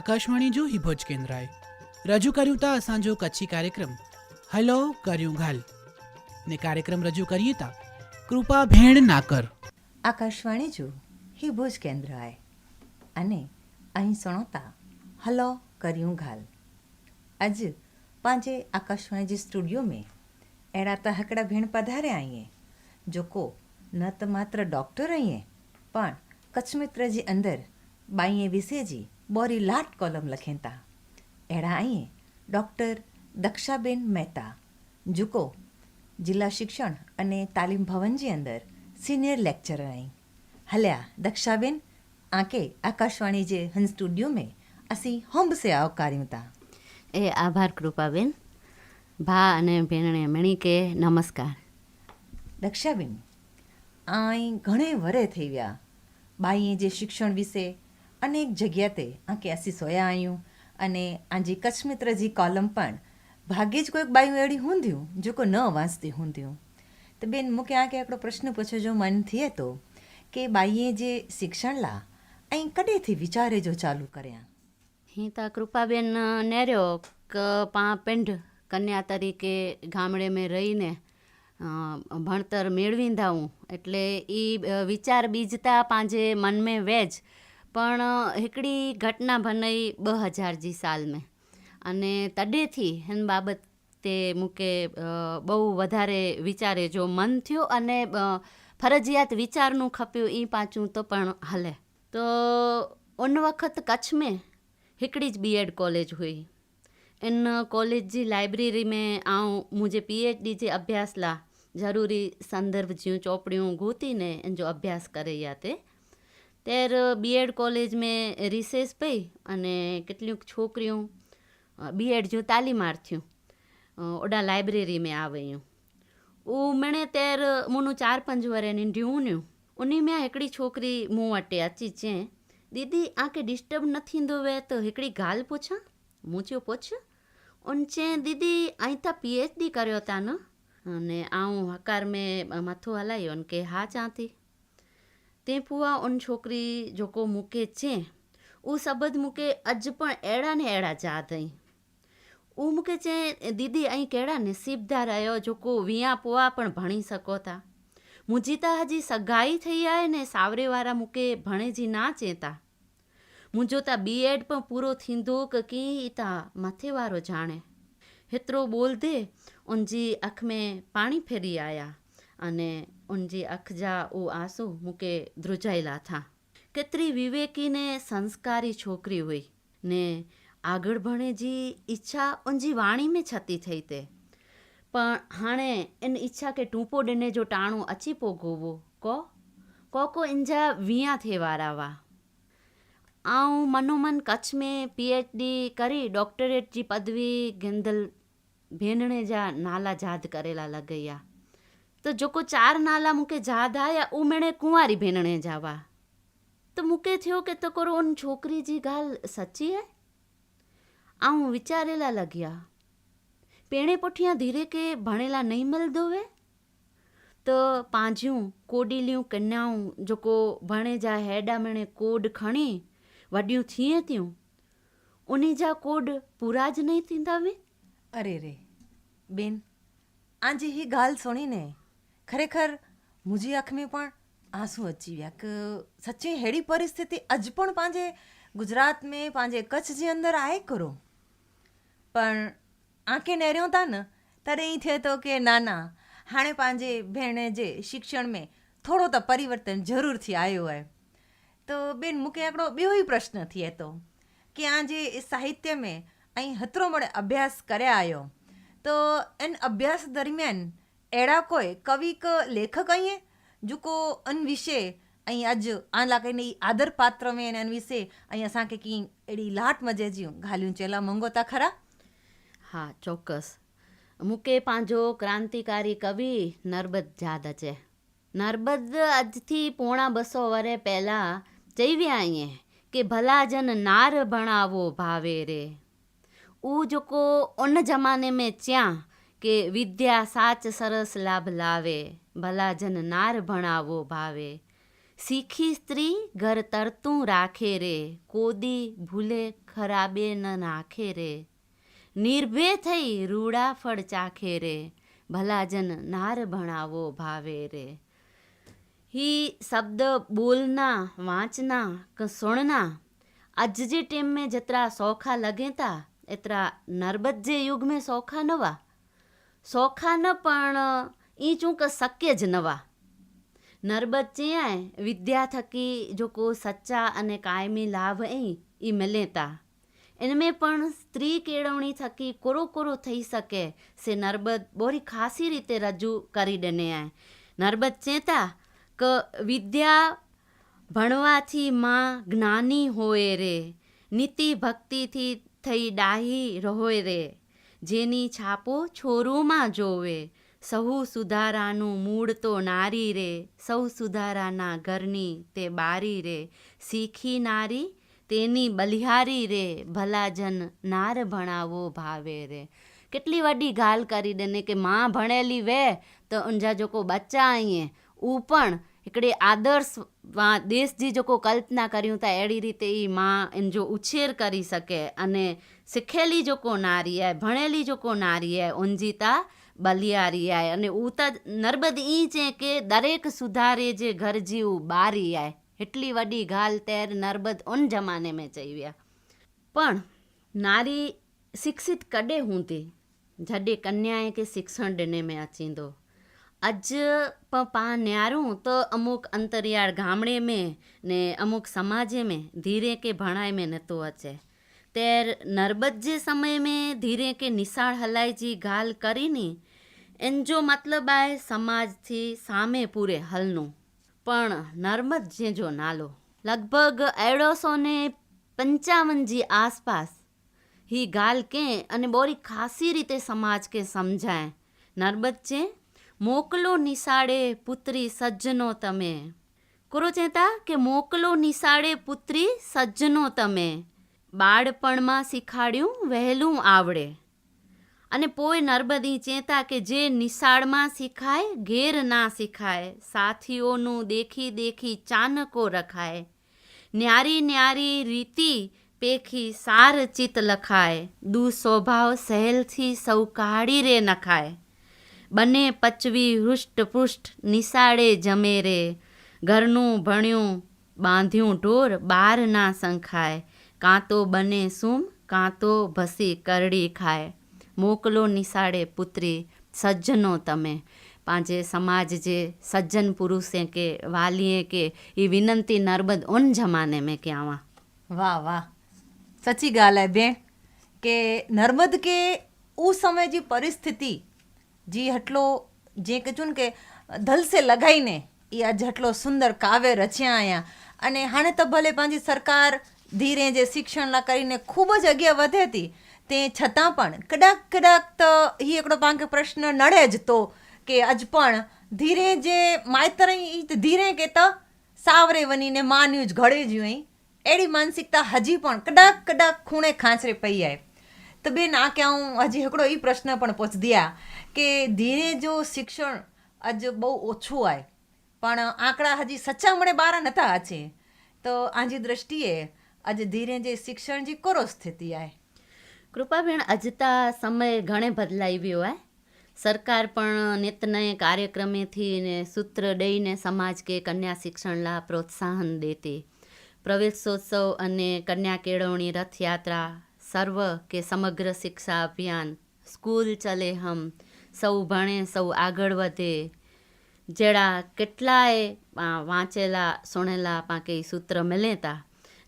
આકાશવાણી જો હિભોજ કેન્દ્રાએ રજૂ કર્યું તા અસાંજો કચ્છી કાર્યક્રમ. હલો, કર્યું ઘાલ. ને કાર્યક્રમ રજૂ કરીએ તા કૃપા ભેણ નાકર. આકાશવાણી જો હિભોજ કેન્દ્રાએ અને અહીં સણોતા, હલો, કર્યું ઘાલ. અજ પાંજે आकाशवाणी जे स्टूडियो में अहिड़ा त हिकिड़ा भेण पधारिया आहीं जेको न त मात्र डॉक्टर आहीं પણ કચ્છ મિત્ર જે અંદર બાઈએ વિશે જી બોરી લાટ કોલમ લખેતા. એડા અહીં ડૉક્ટર દક્ષાબેન મહેતા જુકો જિલ્લા શિક્ષણ અને તાલીમ ભવનજી અંદર સિનિયર લેક્ચરર અહીં હલ્યા દક્ષાબેન આંકે આકાશવાણી જે હન સ્ટુડિયો મેં અસી હોંબ સે આવકાર્યું એ આભાર કૃપાબેન. ભા અને બેનણે મણી કે નમસ્કાર. દક્ષાબેન આઈ ઘણે વરે થઈ ગયા બાઈએ જે શિક્ષણ વિશે અનેક જગ્યાએ આંકે આસી સોયા આયું. અને આંજી કચ્છમિત્રજી કોલમ પણ ભાગ્યે જ કોઈક બાયું એડી ઊંધ્યું જો કો ન વાંચતી ઊંધ્યું તો બેન મૂકે આંકે આપણો પ્રશ્ન પૂછ્યો જો મન થયે તો, કે બાઈએ જે શિક્ષણ લા, અહીં કડેથી વિચારે જો ચાલુ કર્યા? હી તા કૃપાબેન નેર્યો પા, પેંઢ કન્યા તરીકે ગામડે મેં રહીને ભણતર મેળવીંધા હું એટલે એ વિચાર બીજતા પાંજે મનમે વેજ પણ हिकिड़ी घटना भनई ॿ हज़ार जी साल में અને તડેથી हिन બાબતે મૂકે અ, બહુ વધારે વિચારે જો મન થયો અને અ, ફરજિયાત વિચારનું ખપ્યું એ પાછું તો પણ હલે તો उन वक़्त कच्छ में हिकिड़ी ज बी एड कॉलेज हुई इन कॉलेज जी लाइब्रेरी में आऊं मुंहिंजे पी एच डी जे अभ्यास लाइ ज़रूरी संदर्भ जूं चौपड़ियूं ॻोतीने इन जो अभ्यास करे या તે ત્યારે બીએડ કોલેજ મેં રિસેસ પઈ અને કેટલીક છોકરીઓ બીએડ જો તાલીમાર થયું ઓડા લાઇબ્રેરી મેં આવ્યું ऊ मणे तेर मुनू चार पंज वरे निंढी ऊनियूं उन में हिकिड़ी छोकिरी मूं वटि अची चयईं दीदी आंखे डिस्टर्ब न थींदो वे त हिकिड़ी ॻाल्हि पुछां मूं चयो पुछ उन चयईं दीदी ऐं तव्हां पी एच डी करियो था न अने आउं हकार में मथो हलायो उनखे हा चां थी તે પુઆ ઓન છોકરી જોકો મૂકે છે. ઉ શબ્દ મૂકે અજ પણ એડા ને એડા જા દઈ. ઉ મૂકે છે, દીદી અહીં કેળા ને સીબધા રહ્યો જોકો વિયા પુઆ પણ ભણી શકો તા. મુજીતા હજી સગાઈ થઈ આય ને સાવરેવાળા મૂકે ભણેજી ના ચેતા. મુંજો તા બીએડ પણ પૂરો થીંદો કે કી તા મથેવારો જાણે. હેતરો બોલ દે ઉંજી અખ મેં પાણી ફેરી આયા. अख में पाणी फेरी आया अने उनजी अख जा उहो आंसू मूंखे ધ્રુજાયેલા था केतिरी विवेकी ने संस्कारी छोकिरी हुई ने આગળ ભણે जी ઈચ્છા उनजी वाणी में छती થઈ તે પણ हाणे इन इच्छा खे टूपो ॾिने जो टाणो अची पो गोवो को को को इन जा वीह थिए वारा हुआ ऐं मनोमन कच्छ में पी एच डी करी डॉक्टरेट जी पदवी गिंदल भेनणे जा नाला यादि करेला लॻई आहे તો જોકો ચાર નાલા મૂકે જાધાયા ઉમેણે કુંવારી ભેનણે જાવા. તો મૂકે થયો કે તો કરો ઓન છોકરીજી ગાલ સચ્ચી હે? આવું વિચારેલા લાગ્યા. પેણે પઠિયા ધીરે કે ભણેલા નહીં મળ દોવે? તો પાંજ્યું, કોડીલિયું, કન્યાઉં જોકો ભણે જા હેડામણે કોડ ખણી, વડ્યું થીએ ત્યું. ઉની જા કોડ પૂરા જ નહીં થીંદાવે અરે રે, બેન, આજે હી ગાલ સુણીને ખરેખર મુજી આંખમે પણ આંસુ અચી વ્યા કે સચ્ચી હેડી પરિસ્થિતિ અજ પણ પાંજે ગુજરાત में પાંજે કચ્છ જે અંદર આય કરો. પણ આંખે નેર્યો હતા ને, ત્યારે એ થયો તો કે ના ના, હાણે પાંજે ભેણે જે શિક્ષણ મેં થોડો તો પરિવર્તન જરૂરથી આવ્યો હોય. તો બેન, મૂકે આપણો બેવો પ્રશ્ન થયે તો, કે આ જે સાહિત્ય મેં અહીં હતરો મળે અભ્યાસ કર્યા આવ્યો તો એન અભ્યાસ દરમિયાન એડા કોઈ કવિક લેખક અહીંયા જુકો અન વિશે અહીં આજ આન લાગીને આદર પાત્ર મેં અને અન વિશે અહીંયા સાંકે કી એડી લાટ મજે જ્યું ઘાલ્યું ચેલા મંગોતા ખરા? હા, ચોક્કસ. મૂકે પાંજો ક્રાંતિકારી કવિ નર્બદ જાદ છે નર્બદ આજથી પોણા બસો વરે પહેલાં જઈવ્યા અહીંયા કે ભલા જન નાર ભણાવો ભાવે રે. ઉ જોકો ઓન જમાને મેં ચ્યાં કે વિદ્યા સાચ સરસ લાભ લાવે ભલા જનનાર ભણાવો ભાવે. શીખી સ્ત્રી ઘર તરતું રાખે રે, કોદી ભૂલે ખરાબે ન નાખે રે. નિર્ભે થઈ રૂડા ફળ ચાખે રે, ભલાજન નાર ભણાવો ભાવે રે. હી શબ્દ બોલના, વાંચના સોણના અજ જે ટેમ મેં જતરા સોખા લગેતા, એતરા નરબત જે યુગ મેં સોખા નવા સોખા ન પણ એ ચૂંક શક્ય જ નવા. નરબત ચિયાએ વિદ્યા થકી જો કો સચ્ચા અને કાયમી લાભ એ એ મિલેતા એનમે પણ સ્ત્રી કેળવણી થકી કોરો કોરો થઈ શકે, સે નરબત બોરી ખાસી રીતે રજૂ કરી દેને આય નરબત ચેતા ક વિદ્યા ભણવાથી માં જ્ઞાની હોય રે, નીતિ ભક્તિથી થઈ ડાહી રહોય રે. જેની છાપો છોરોમાં જોવે. સહુ સુધારાનું મૂળ તો નારી રે સૌ સુધારાના ઘરની તે બારી રે. શીખી નારી તેની બલિહારી રે, ભલાજન નાર ભણાવો ભાવે રે. કેટલી વડી ગાલ કરી દેને કે, માં ભણેલી વે, તો અંજાજો કો બચ્ચા આઈએ ઉ પણ हिकिड़े આદર્શમાં દેશ જી જેકો કલ્પના કર્યું था अहिड़ी રીતે એ માં એનો ઉછેર કરી શકે અને શીખેલી જેકો નારી आहे ભણેલી જેકો નારી आहे ઉનજી તા બલિયારી आहे અને ઉત નર્બદ ઈ છે કે દરેક સુધારે જે ઘર જીવું બારી आहे એટલી વડી ગાલ તેર નર્બદ ઉન જમાને મેં ચઈવ્યા. પણ નારી શિક્ષિત કॾहिं हूंदी जॾहिं કન્યાએ કે શિક્ષણ ॾिने में अचींदो અજ પા ન્યારું તો અમુક અંતરિયાળ ગામડે મેં ને અમુક સમાજે મેં ધીરે કે ભણાય મેં નતો અચે તેર નરબત જે સમય મેં ધીરે કે નિશાળ હલાયજી ગાલ કરીની એનજો મતલબ આય સમાજથી સામે પૂરે હલનું પણ નર્મદ જેજો નાલો લગભગ એડોસો ને પંચાવનજી આસપાસ હી ગાલ કે અને બોરી ખાસી રીતે સમાજ કે સમજાય નરબત છે મોકલો નિશાળે પુત્રી સજ્જનો તમે. કુરુચેતા ચેતા કે મોકલો નિશાળે પુત્રી સજ્જનો તમે. બાળપણમાં શીખાડ્યું વહેલું આવડે. અને પોય નર્બદી ચેતા કે જે નિશાળમાં શીખાય, ઘેર ના શીખાય. સાથીઓનું દેખી દેખી ચાનકો રખાય. ન્યારી ન્યારી રીતિ પેખી સાર ચિત લખાય. દુ સ્વભાવ સહેલથી સૌ કાઢી રે નખાય. બને પચવી હૃષ્ટપુષ્ટ નિશાળે જમે રે. ઘરનું ભણ્યું, બાંધ્યું ઢોર બાર ના સંખાય. કાં તો બને સૂમ, કાં તો ભસી કરડી ખાય. મોકલો નિશાળે પુત્રી, સજ્જનો તમે. પાંજે સમાજ જે સજ્જન પુરુષે કે વાલીએ કે એ વિનંતી નર્મદ ઓન જમાને મેં કે આવા. વાહ વાહ. સચી ॻाल्हि आहे भेण કે નર્મદ કે ઉ સમય જી પરિસ્થિતિ જે હટલો, જે કહેજું ને કે ધલસે લગાઈને એ આ જેટલો સુંદર કાવ્ય રચ્યા અહીંયા અને હાણે તો ભલે પાંજી સરકાર ધીરે જે શિક્ષણના કરીને ખૂબ જ અગિયા વધે હતી, તે છતાં પણ કદાક કદાક તો એ એકડો પાંખે પ્રશ્ન નડે જ તો કે અજ પણ ધીરે જે માયતર ધીરે કહેતા સાવરે વનીને માન્યું જ ઘડે જ અહીં એડી માનસિકતા હજી પણ કડાક કડાક ખૂણે ખાંચરે પૈયાય તો બેન આ કે હું હજી એકડો એ પ્રશ્ન પણ પૂછદ્યા કે ધીરે જો શિક્ષણ આજે બહુ ઓછું આય, પણ આંકડા હજી સચ્ચા મળે બારા નતા છે તો આજી દ્રષ્ટિએ આજે ધીરે જે શિક્ષણ જે કરો સ્થિતિ આય? કૃપાબેન અજતા સમય ઘણે બદલાઈ ગયો આય. સરકાર પણ નિતનય કાર્યક્રમેથી ને સૂત્ર દઈને સમાજ કે કન્યા શિક્ષણ લા પ્રોત્સાહન દેતી. પ્રવેશોત્સવ અને કન્યા કેળવણી રથયાત્રા સર્વ કે સમગ્ર શિક્ષા અભિયાન. સ્કૂલ ચલે હમ, સૌ ભણે, સૌ આગળ વધે. જેડા કેટલાય વાંચેલા, સુણેલા પાંકે સૂત્ર મિલેતા,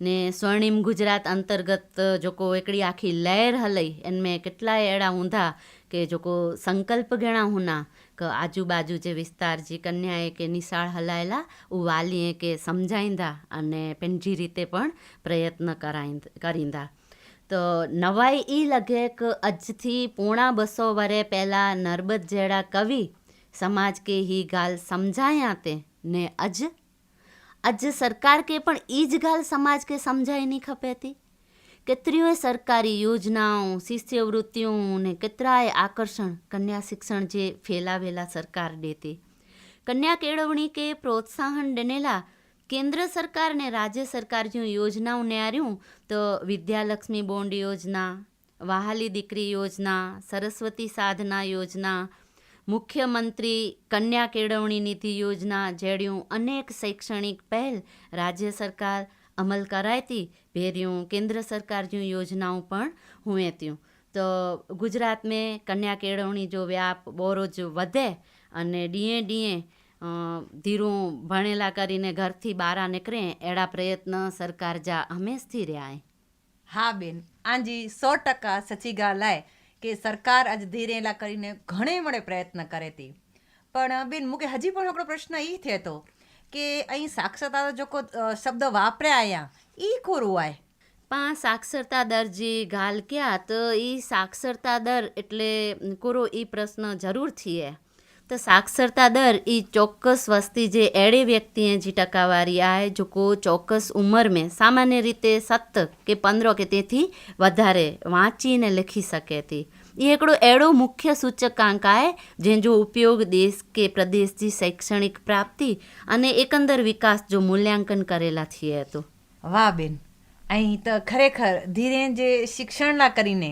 ને સ્વર્ણિમ ગુજરાત અંતર્ગત જોકો એકડી આખી લહેર હલઈ, એનમે કેટલાય એડા ઊંધા કે જોકો સંકલ્પ ઘણા હુના, કે આજુબાજુ જે વિસ્તાર જે કન્યાએ કે નિશાળ હલાયેલા, ઉ વાલીએ કે સમજાઈંદા અને પેનજી રીતે પણ પ્રયત્ન કરાઈ કરીંદા તો નવાઈ એ લગે કે આજથી પોણા બસો વરે પહેલાં નર્મદ જેડા કવિ સમાજ કે હી ગાલ સમજાયા તે ને અજ? અજ સરકાર કે પણ એ જ ગાલ સમાજ કે સમજાય નહીં ખપેતી કેતરીઓય સરકારી યોજનાઓ, શિષ્યવૃત્તિઓ ને કેતરાય આકર્ષણ, કન્યા શિક્ષણ જે ફેલાવેલા સરકાર દેતી. કન્યા કેળવણી કે પ્રોત્સાહન ડનેલા કેન્દ્ર સરકાર ને રાજ્ય સરકાર જો યોજનાઓ ન્યાર્યું, તો વિદ્યાલક્ષ્મી બોન્ડ યોજના, વહાલી દીકરી યોજના, સરસ્વતી સાધના યોજના, મુખ્યમંત્રી કન્યા કેળવણી નિધિ યોજના, જેડ્યું અનેક શૈક્ષણિક પહેલ રાજ્ય સરકાર અમલ કરાયતી, ભેર્યું કેન્દ્ર સરકાર જો યોજનાઓ પણ હુંએત્યું તો ગુજરાત મેં કન્યા કેળવણી જો વ્યાપ બોરોજ વધે અને ડીએ ડીએ ધીરું ભણેલા કરીને ઘરથી બહાર નીકળે એડા પ્રયત્ન સરકાર જા હંમેશથી રહ્યા હા બેન આંજી સો ટકા સચી ગાલ કે સરકાર આજ ધીરેલા કરીને ઘણે મળે પ્રયત્ન કરે હતી પણ બેન મૂકે હજી પણ આપણો પ્રશ્ન એ થયો હતો કે અહીં સાક્ષરતા જો કો શબ્દ વાપર્યા અહીંયા એ ખોરું આય? પણ સાક્ષરતા દર જે ગાલ ક્યાં તો એ સાક્ષરતા દર એટલે કોરો એ પ્રશ્ન જરૂર છીએ તો સાક્ષરતા દર એ ચોક્કસ વસ્તી જે એડે વ્યક્તિએ જે ટકાવારી આય, જો કો ચોક્કસ ઉંમર મેં સામાન્ય રીતે સત કે પંદર કે તેથી વધારે વાંચીને લખી શકે હતી. એ એકડો એડો મુખ્ય સૂચકાંક આય, જેનો ઉપયોગ દેશ કે પ્રદેશની શૈક્ષણિક પ્રાપ્તિ અને એકંદર વિકાસ જો મૂલ્યાંકન કરેલા થઈએ તો. વાહ બેન, અહીં તો ખરેખર ધીરે જે શિક્ષણના કરીને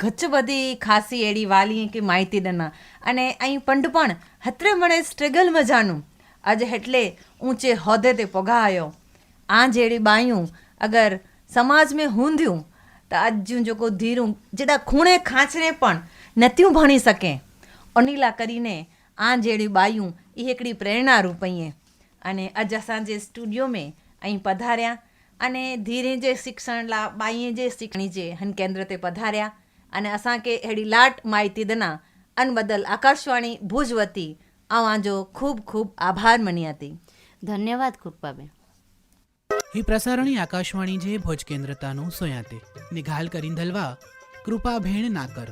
ગચબધી ખાસી એડી વાલી કે માહિતીદના અને અહીં પંડ પણ હત્રે મને સ્ટ્રગલ મજાનું. આજે એટલે ઊંચે હોદે તે પગાયો આ જેડી બાયું અગર સમાજ મેં હૂંધ્યું, તો આજ્યું જોકો ધીરું, જેડા ખૂણે ખાંચને પણ નથ્યું ભણી શકે. અનિલા કરીને આ જેડી બાયું એ એકડી પ્રેરણા રૂપઈએ. અને અજ અસાંજે સ્ટુડિયો મેં અહીં પધાર્યા. અને ધીरे जे शिक्षण लाइ ॿाईअ जे शिक्षणी जे हिन केंद्र ते पधारिया अने असांखे अहिड़ी लाट माहिती ॾिना अन बदल आकाशवाणी भुज वती अव्हां जो ખૂબ ખૂબ આભાર મન્યા હતી ધન્યવાદ કૃપાબેન ही प्रसारणी आकाशवाणी जे भोज केंद्र तानो सोयाते निघाल करीन धलवा कृपा भेण नाकर